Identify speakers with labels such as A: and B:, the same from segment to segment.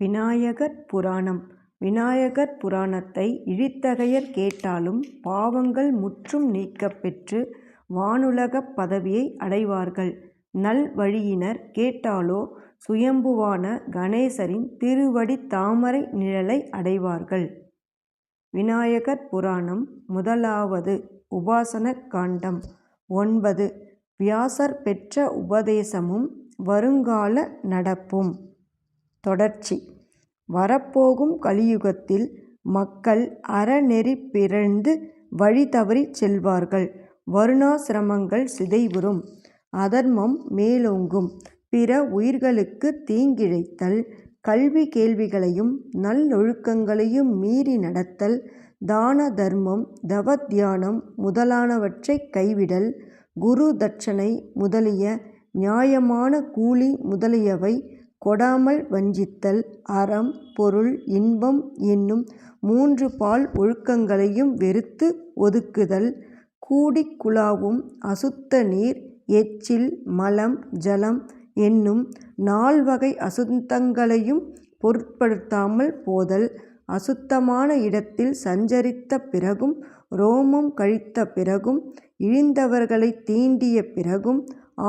A: விநாயகர் புராணம் விநாயகர் புராணத்தை இழித்தகையர் கேட்டாலும் பாவங்கள் முற்றும் நீக்கப் பெற்று வானுலகப் பதவியை அடைவார்கள். நல் வழியினர் கேட்டாலோ சுயம்புவான கணேசரின் திருவடி தாமரை நிழலை அடைவார்கள். விநாயகர் புராணம் முதலாவது உபாசன காண்டம் ஒன்பது வியாசர் பெற்ற உபதேசமும் வருங்கால நடப்பும் தொடர்ச்சி வரப்போகும் கலியுகத்தில் மக்கள் அறநெறி பிறழ்ந்து வழி தவறிச் செல்வார்கள். வருணாசிரமங்கள் சிதைவுறும். அதர்மம் மேலோங்கும். பிற உயிர்களுக்கு தீங்கிழைத்தல் கல்வி கேள்விகளையும் நல்லொழுக்கங்களையும் மீறி நடத்தல் தான தர்மம் தவத்தியானம் முதலானவற்றை கைவிடல் குரு தட்சணை முதலிய நியாயமான கூலி முதலியவை கொடாமல் வஞ்சித்தல் அறம் பொருள் இன்பம் என்னும் மூன்று பால் ஒழுக்கங்களையும் வெறுத்து ஒதுக்குதல். கூடிக் குழாவும் அசுத்த நீர் எச்சில் மலம் ஜலம் என்னும் நால்வகை அசுத்தங்களையும் பொருட்படுத்தாமல் போதல். அசுத்தமான இடத்தில் சஞ்சரித்த பிறகும் ரோமம் கழித்த பிறகும் இழிந்தவர்களைத் தீண்டிய பிறகும்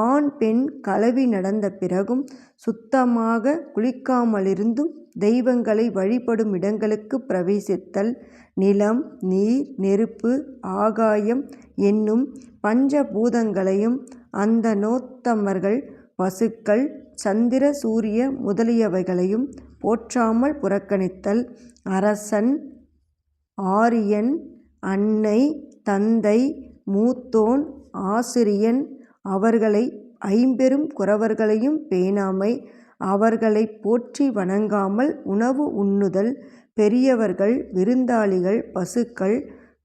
A: ஆண் பெண் கலவி நடந்த பிறகும் சுத்தமாக குளிக்காமலிருந்தும் தெய்வங்களை வழிபடும் இடங்களுக்கு பிரவேசித்தல் நிலம் நீர் நெருப்பு ஆகாயம் என்னும் பஞ்ச பூதங்களையும் அந்தணோத்தமர்கள் பசுக்கள் சந்திர சூரிய முதலியவைகளையும் போற்றாமல் புறக்கணித்தல் அரசன் ஆரியன் அன்னை தந்தை மூத்தோன் ஆசிரியன் அவர்களை ஐம்பெரும் குறவர்களையும் பேணாமை அவர்களைப் போற்றி வணங்காமல் உணவு உண்ணுதல் பெரியவர்கள் விருந்தாளிகள் பசுக்கள்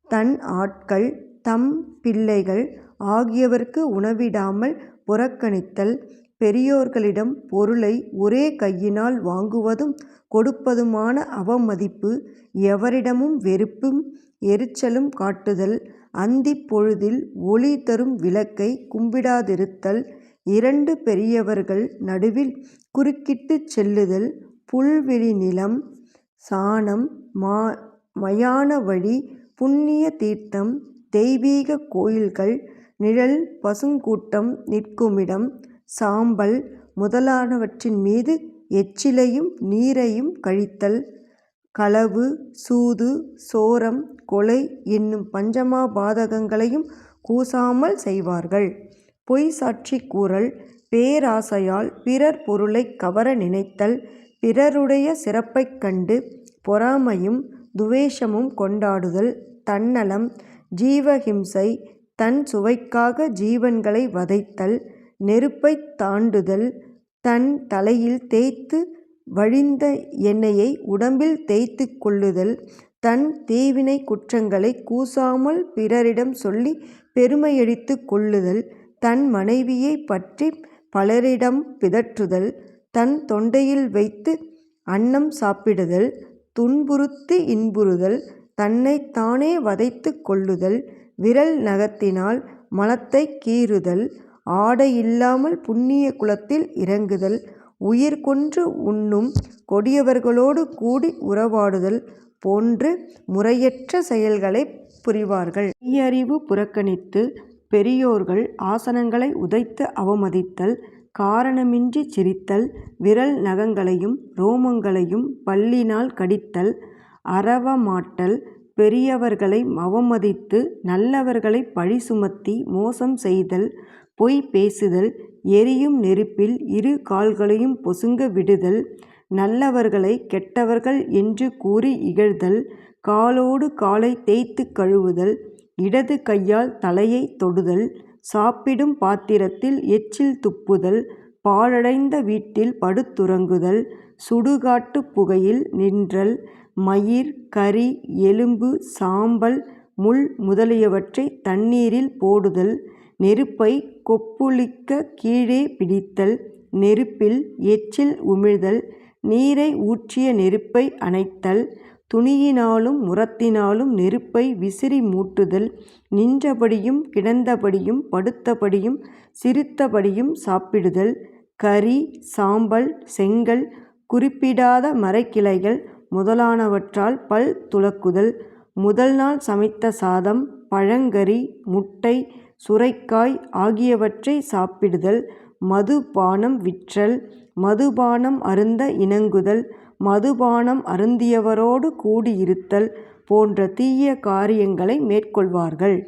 A: தன் ஆட்கள் தம் பிள்ளைகள் ஆகியவர்க்கு உணவிடாமல் புறக்கணித்தல் பெரியோர்களிடம் பொருளை ஒரே கையினால் வாங்குவதும் கொடுப்பதுமான அவமதிப்பு எவரிடமும் வெறுப்பும் எரிச்சலும் காட்டுதல் அந்திப் பொழுதில் ஒளி தரும் விளக்கைக் கும்பிடாதிருத்தல் இரண்டு பெரியவர்கள் நடுவில் குறுக்கிட்டுச் செல்லுதல் புல்வெளி நிலம் சாணம் மா மயான வழி புண்ணிய தீர்த்தம் தெய்வீகக் கோயில்கள் நிழல் பசுங்கூட்டம் நிற்குமிடம் சாம்பல் முதலானவற்றின் மீது எச்சிலையும் நீரையும் கழித்தல். களவு சூது சோரம் கொலை என்னும் பஞ்சமா பாதகங்களையும் கூசாமல் செய்வார்கள். பொய் சாட்சி கூறல் பேராசையால் பிறர் பொருளைக் கவர நினைத்தல் பிறருடைய சிறப்பைக் கண்டு பொறாமையும் துவேஷமும் கொண்டாடுதல் தன்னலம் ஜீவஹிம்சை தன் சுவைக்காக ஜீவன்களை வதைத்தல் நெருப்பைத் தாண்டுதல் தன் தலையில் தேய்த்து வழிந்த எண்ணெயை உடம்பில் தேய்த்து கொள்ளுதல் தன் தீவினை குற்றங்களை கூசாமல் பிறரிடம் சொல்லி பெருமையடித்து கொள்ளுதல் தன் மனைவியைப் பற்றி பலரிடம் பிதற்றுதல் தன் தொண்டையில் வைத்து அன்னம் சாப்பிடுதல் துன்புறுத்து இன்புறுதல் தன்னைத்தானே தானே கொள்ளுதல் விரல் நகத்தினால் மலத்தை கீறுதல் ஆடை இல்லாமல் புண்ணிய குலத்தில் இறங்குதல் உயிர் கொன்று உண்ணும் கொடியவர்களோடு கூடி உறவாடுதல் போன்று முறையற்ற செயல்களைப் புரிவார்கள். மெய்யறிவு புறக்கணித்து பெரியோர்கள் ஆசனங்களை உதைத்து அவமதித்தல் காரணமின்றி சிரித்தல் விரல் நகங்களையும் ரோமங்களையும் பல்லினால் கடித்தல் அரவமாட்டல் பெரியவர்களை அவமதித்து நல்லவர்களை பழி சுமத்தி மோசம் செய்தல் பொய் பேசுதல் எரியும் நெருப்பில் இரு கால்களையும் பொசுங்க விடுதல் நல்லவர்களை கெட்டவர்கள் என்று கூறி இகழ்தல் காலோடு காலை தேய்த்து கழுவுதல் இடது கையால் தலையை தொடுதல் சாப்பிடும் பாத்திரத்தில் எச்சில் துப்புதல் பாழடைந்த வீட்டில் படுத்துறங்குதல் சுடுகாட்டு புகையில் நின்றல் மயிர் கரி எலும்பு சாம்பல் முள் முதலியவற்றை தண்ணீரில் போடுதல் நெருப்பைக் கொப்புளிக்கக் கீழே பிடித்தல் நெருப்பில் எச்சில் உமிழ்தல் நீரை ஊற்றிய நெருப்பை அணைத்தல் துணியினாலும் முறத்தினாலும் நெருப்பை விசிறி மூட்டுதல் நின்றபடியும் கிடந்தபடியும் படுத்தபடியும் சிரித்தபடியும் சாப்பிடுதல் கறி சாம்பல் செங்கல் குறிப்பிடாத மரக்கிளைகள் முதலானவற்றால் பல் துலக்குதல் முதல் நாள் சமைத்த சாதம் பழங்கறி முட்டை சுரைக்காய் ஆகியவற்றை சாப்பிடுதல் மதுபானம் விற்றல் மதுபானம் அருந்த இணங்குதல் மதுபானம் அருந்தியவரோடு கூடியிருத்தல் போன்ற தீய காரியங்களை மேற்கொள்வார்கள்.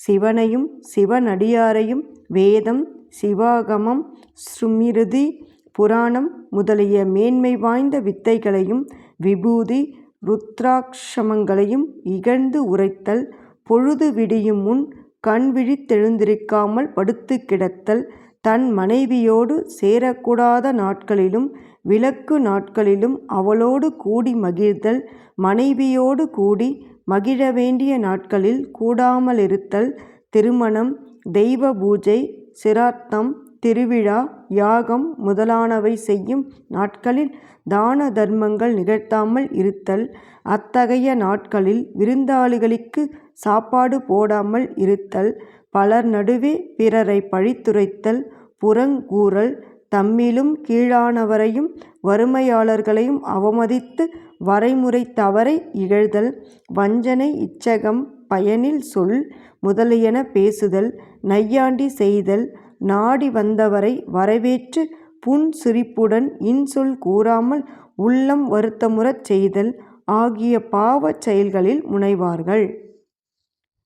A: சிவனையும் சிவனடியாரையும் வேதம் சிவாகமம் சுமிருதி புராணம் முதலிய மேன்மை வாய்ந்த வித்தைகளையும் விபூதி ருத்ராட்சமங்களையும் இகழ்ந்து உரைத்தல் பொழுது விடியும் முன் கண் விழித்தெழுந்திருக்காமல் படுத்து கிடத்தல் தன் மனைவியோடு சேரக்கூடாத நாட்களிலும் விலக்கு நாட்களிலும் அவளோடு கூடி மகிழ்தல் மனைவியோடு கூடி மகிழ வேண்டிய நாட்களில் கூடாமலிருத்தல் திருமணம் தெய்வ பூஜை சிராத்தம் திருவிழா யாகம் முதலானவை செய்யும் நாட்களில் தான தர்மங்கள் நிகழ்த்தாமல் இருத்தல் அத்தகைய நாட்களில் விருந்தாளிகளுக்கு சாப்பாடு போடாமல் இருத்தல் பலர் நடுவே பிறரை பழித்துரைத்தல் புறங்கூறல் தம்மிலும் கீழானவரையும் வறுமையாளர்களையும் அவமதித்து வரைமுறை தவறை இகழ்தல் வஞ்சனை இச்சகம் பயனில் சொல் முதலியன பேசுதல் நையாண்டி செய்தல் நாடி வந்தவரை வரவேற்று புன்சிரிப்புடன் இன்சொல் கூறாமல் உள்ளம் வருத்தமுறச் செய்தல் ஆகிய பாவச் செயல்களில் முனைவார்கள்.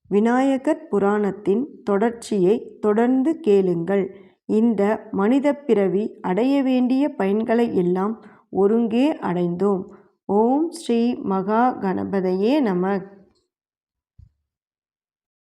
A: விநாயகர் புராணத்தின் தொடர்ச்சியை தொடர்ந்து கேளுங்கள். இந்த மனிதப் பிறவி அடைய வேண்டிய பயன்களை எல்லாம் ஒருங்கே அடைந்தோம். ஓம் ஸ்ரீ மகா கணபதையே நம